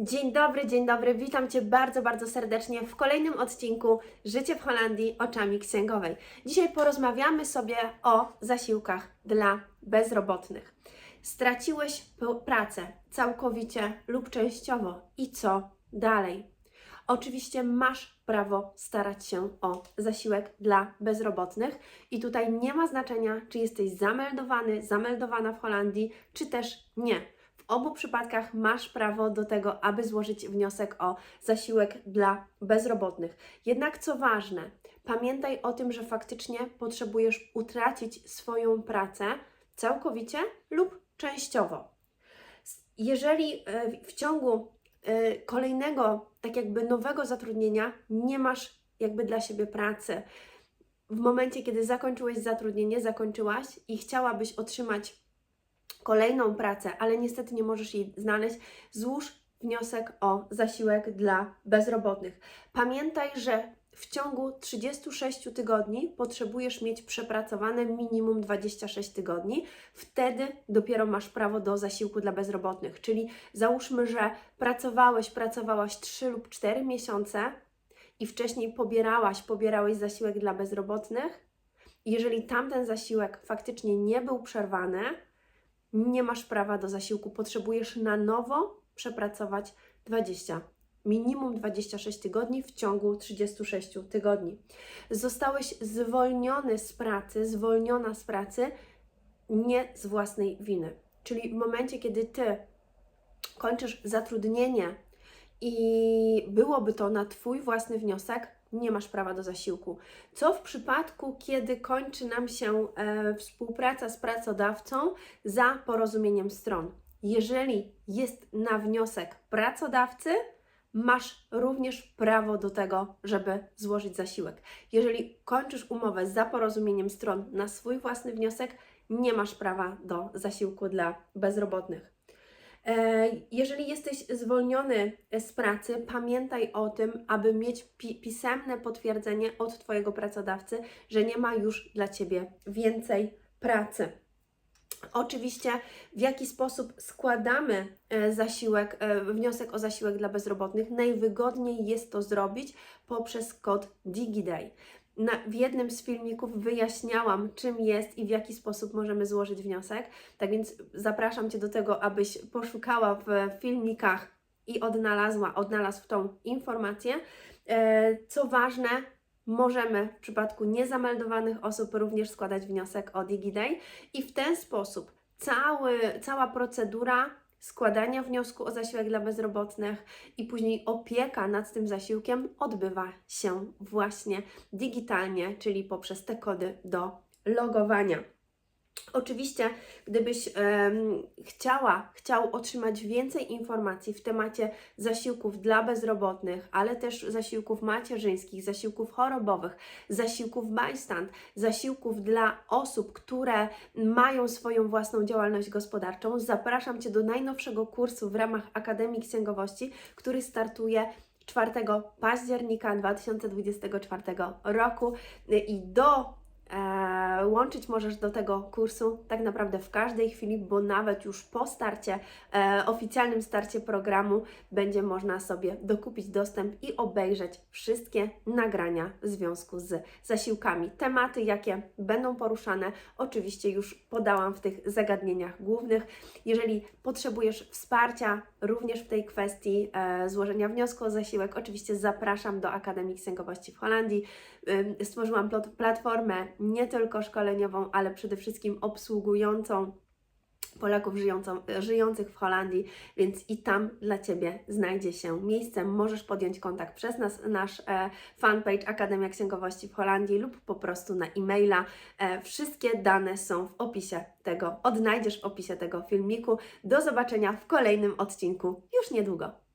Dzień dobry, dzień dobry, witam Cię bardzo, bardzo serdecznie w kolejnym odcinku Życie w Holandii oczami księgowej. Dzisiaj porozmawiamy sobie o zasiłkach dla bezrobotnych. Straciłeś pracę całkowicie lub częściowo i co dalej? Oczywiście masz prawo starać się o zasiłek dla bezrobotnych i tutaj nie ma znaczenia, czy jesteś zameldowany, zameldowana w Holandii, czy też nie. Obu przypadkach masz prawo do tego, aby złożyć wniosek o zasiłek dla bezrobotnych. Jednak co ważne, pamiętaj o tym, że faktycznie potrzebujesz utracić swoją pracę całkowicie lub częściowo. Jeżeli e, w ciągu e, kolejnego, tak jakby nowego zatrudnienia nie masz jakby dla siebie pracy, w momencie, kiedy zakończyłeś zatrudnienie, zakończyłaś i chciałabyś otrzymać kolejną pracę, ale niestety nie możesz jej znaleźć, złóż wniosek o zasiłek dla bezrobotnych. Pamiętaj, że w ciągu 36 tygodni potrzebujesz mieć przepracowane minimum 26 tygodni, wtedy dopiero masz prawo do zasiłku dla bezrobotnych. Czyli załóżmy, że pracowałeś, pracowałaś 3 lub 4 miesiące i wcześniej pobierałaś, pobierałeś zasiłek dla bezrobotnych. Jeżeli tamten zasiłek faktycznie nie był przerwany, nie masz prawa do zasiłku, potrzebujesz na nowo przepracować 20, minimum 26 tygodni w ciągu 36 tygodni. Zostałeś zwolniony z pracy, zwolniona z pracy nie z własnej winy. Czyli w momencie, kiedy ty kończysz zatrudnienie i byłoby to na Twój własny wniosek, nie masz prawa do zasiłku. Co w przypadku, kiedy kończy nam się e, współpraca z pracodawcą za porozumieniem stron? Jeżeli jest na wniosek pracodawcy, masz również prawo do tego, żeby złożyć zasiłek. Jeżeli kończysz umowę za porozumieniem stron na swój własny wniosek, nie masz prawa do zasiłku dla bezrobotnych. E, Jeżeli jesteś zwolniony z pracy, pamiętaj o tym, aby mieć pi- pisemne potwierdzenie od Twojego pracodawcy, że nie ma już dla Ciebie więcej pracy. Oczywiście, w jaki sposób składamy e, zasiłek, e, wniosek o zasiłek dla bezrobotnych, najwygodniej jest to zrobić poprzez kod DigiDay. Na, w jednym z filmików wyjaśniałam, czym jest i w jaki sposób możemy złożyć wniosek. Tak więc zapraszam Cię do tego, abyś poszukała w filmikach i odnalazła, odnalazł tą informację. E, Co ważne, możemy w przypadku niezameldowanych osób również składać wniosek o DigiDay i w ten sposób cały, cała procedura składania wniosku o zasiłek dla bezrobotnych i później opieka nad tym zasiłkiem odbywa się właśnie digitalnie, czyli poprzez te kody do logowania. Oczywiście, gdybyś em, chciała, chciał otrzymać więcej informacji w temacie zasiłków dla bezrobotnych, ale też zasiłków macierzyńskich, zasiłków chorobowych, zasiłków bajstand, zasiłków dla osób, które mają swoją własną działalność gospodarczą, zapraszam Cię do najnowszego kursu w ramach Akademii Księgowości, który startuje 4 października 2024 roku. I do łączyć możesz do tego kursu tak naprawdę w każdej chwili, bo nawet już po starcie, e, oficjalnym starcie programu, będzie można sobie dokupić dostęp i obejrzeć wszystkie nagrania w związku z zasiłkami. Tematy, jakie będą poruszane, oczywiście już podałam w tych zagadnieniach głównych. Jeżeli potrzebujesz wsparcia również w tej kwestii e, złożenia wniosku o zasiłek, oczywiście zapraszam do Akademii Księgowości w Holandii. Stworzyłam plat- platformę nie tylko szkoleniową, ale przede wszystkim obsługującą Polaków żyjącą, żyjących w Holandii, więc i tam dla Ciebie znajdzie się miejsce. Możesz podjąć kontakt przez nas, nasz e, fanpage Akademia Księgowości w Holandii lub po prostu na e-maila. E, wszystkie dane są w opisie tego, odnajdziesz w opisie tego filmiku. Do zobaczenia w kolejnym odcinku już niedługo.